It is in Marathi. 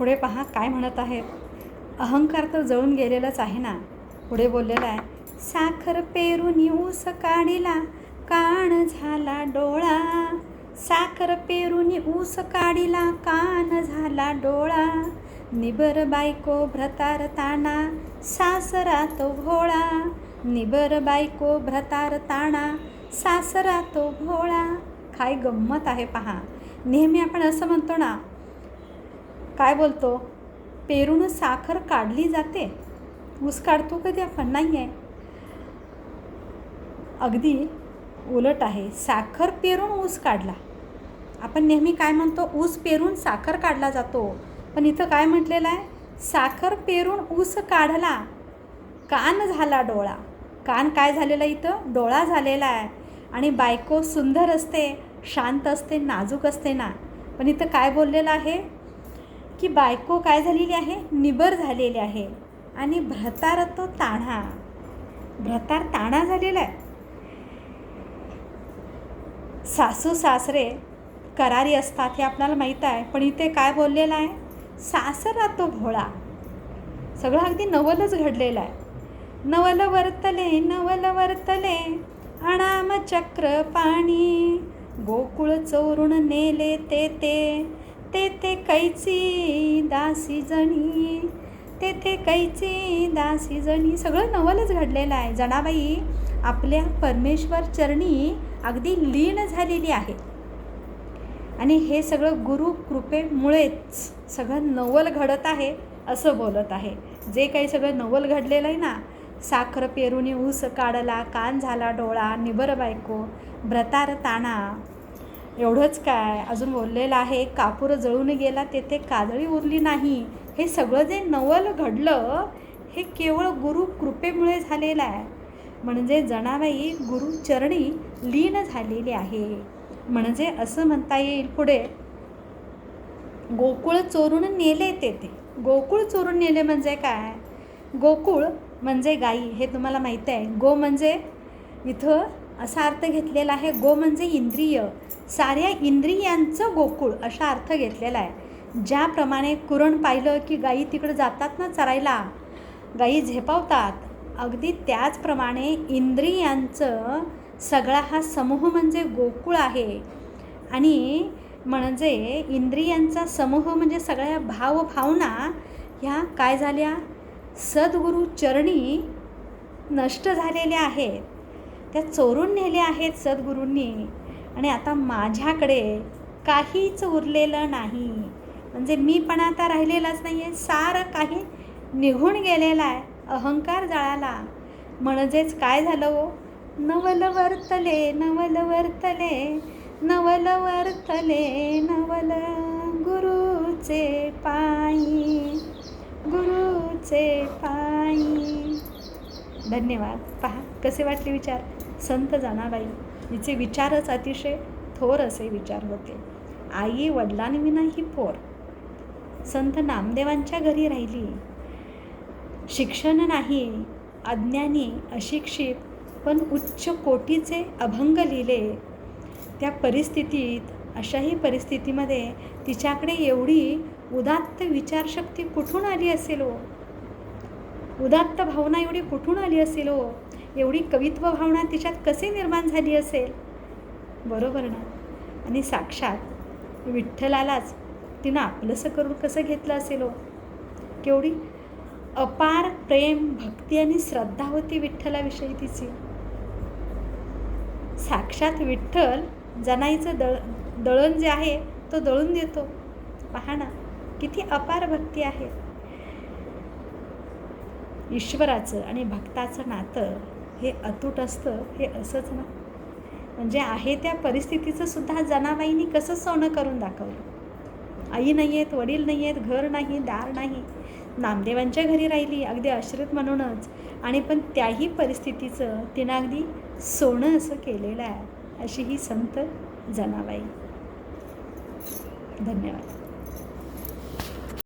पुढे पहा काय म्हणत आहेत. अहंकार तर जळून गेलेलाच आहे ना. पुढे बोललेला आहे साखर पेरून ऊस काढिला कान झाला डोळा. साखर पेरून ऊस काढिला कान झाला डोळा. निबर बायको भ्रतार ताणा सासरा तो भोळा निबर बायको भ्रतार ताणा सासरा तो भोळा काय गंमत आहे पहा. नेहमी आपण असं म्हणतो ना काय बोलतो? पेरून साखर काढली जाते. ऊस काढतो कधी आपण नाही आहे अगदी उलट आहे. साखर पेरून ऊस काढला. आपण नेहमी काय म्हणतो? ऊस पेरून साखर काढला जातो. पण इथं काय म्हटलेलं आहे? साखर पेरून ऊस काढला. कान झाला डोळा. कान काय झालेला इथं? डोळा झालेला आहे. आणि बायको सुंदर असते शांत असते नाजूक असते ना. पण इथं काय बोललेलं आहे? की बायको काय झालेली आहे? निबर झालेली आहे. आणि भ्रतार तो ताणा भ्रतार ताणा झालेला आहे. सासू सासरे करारी असतात हे आपल्याला माहीत आहे. पण इथे काय बोललेलं आहे? सासरा तो भोळा. सगळं अगदी नवलच घडलेलं आहे. नवल वर्तले नवल वर्तले अणाम चक्र पाणी. गोकुळ चोरून नेले ते ते. ते ते कैची दासी जणी ते ते कैची दासी जणी. सगळं नवलच घडलेलं आहे. जनाबाई आपल्या परमेश्वर चरणी अगदी लीन झालेली आहे. आणि हे सगळं गुरु कृपेमुळेच सगळं नवल घडत आहे असं बोलत आहे. जे काही सगळं नवल घडलेलं आहे ना साखर पेरुनी ऊस काढला कान झाला डोळा निबर बायको भ्रतार ताणा एवढंच काय? अजून बोललेलं आहे कापूर जळून गेला तेथे काजळी उरली नाही. हे सगळं जे नवल घडलं हे केवळ गुरु कृपेमुळे झालेलं आहे. म्हणजे जणाबाई गुरुचरणी लीन झालेली आहे. म्हणजे असं म्हणता येईल पुढे. गोकुळ चोरून नेले तेथे. गोकुळ चोरून नेले म्हणजे काय? गोकुळ म्हणजे गाई हे तुम्हाला माहीत आहे. गो म्हणजे इथं असा अर्थ घेतलेला आहे. गो म्हणजे इंद्रिय. साऱ्या इंद्रियांचं गोकुळ असा अर्थ घेतलेला आहे. ज्याप्रमाणे कुरण पाहिलं की गाई तिकडं जातात ना चरायला गाई झेपावतात अगदी त्याचप्रमाणे इंद्रियांचं सगळा हा समूह म्हणजे गोकुळ आहे. आणि म्हणजे इंद्रियांचा समूह म्हणजे सगळ्या भावभावना ह्या काय झाल्या? सद्गुरू चरणी नष्ट झालेल्या आहेत. त्या चोरून नेल्या आहेत सद्गुरूंनी. आणि आता माझ्याकडे काहीच उरलेलं नाही. म्हणजे मी पण आता राहिलेलाच नाही आहे सारं काही निघून गेलेलं आहे अहंकार जळाला. म्हणजेच काय झालं हो? नवल वर्तले नवल वर्तले नवल वर्तले नवल गुरुचे पायी गुरुचे पायी. धन्यवाद. पहा कसे वाटले विचार? संत जाणाबाई हिचे विचारच अतिशय थोर असे विचार होते. आई वडिलांविना ही पोर. संत नामदेवांच्या घरी राहिली. शिक्षण नाही अज्ञानी अशिक्षित पण उच्च कोटीचे अभंग लिहिले. त्या परिस्थितीत अशाही परिस्थितीमध्ये तिच्याकडे एवढी उदात्त विचारशक्ती कुठून आली असेल? हो उदात्त भावना एवढी कुठून आली असेल हो? एवढी कवित्व भावना तिच्यात कसे निर्माण झाली असेल? बरोबर ना? आणि साक्षात विठ्ठलालाच तिनं आपलंसं करून कसं घेतलं असेल हो? केवढी अपार प्रेम भक्ती आणि श्रद्धा होती विठ्ठलाविषयी तिची. साक्षात विठ्ठल जनाईचं दळ दळण जे आहे तो दळून देतो. पहा ना किती अपार भक्ती आहे. ईश्वराचं आणि भक्ताचं नातं हे अतूट असतं हे असंच ना? म्हणजे आहे त्या परिस्थितीचं सुद्धा जनाबाईंनी कसं सोनं करून दाखवलं? आई नाही आहेत वडील नाही आहेत घर नाही दार नाही. नामदेवांच्या घरी राहिली अगदी अश्रित म्हणूनच. आणि पण त्याही परिस्थितीचं तिनं अगदी सोनं असं केलेलं आहे अशी ही संत जनाबाई. धन्यवाद.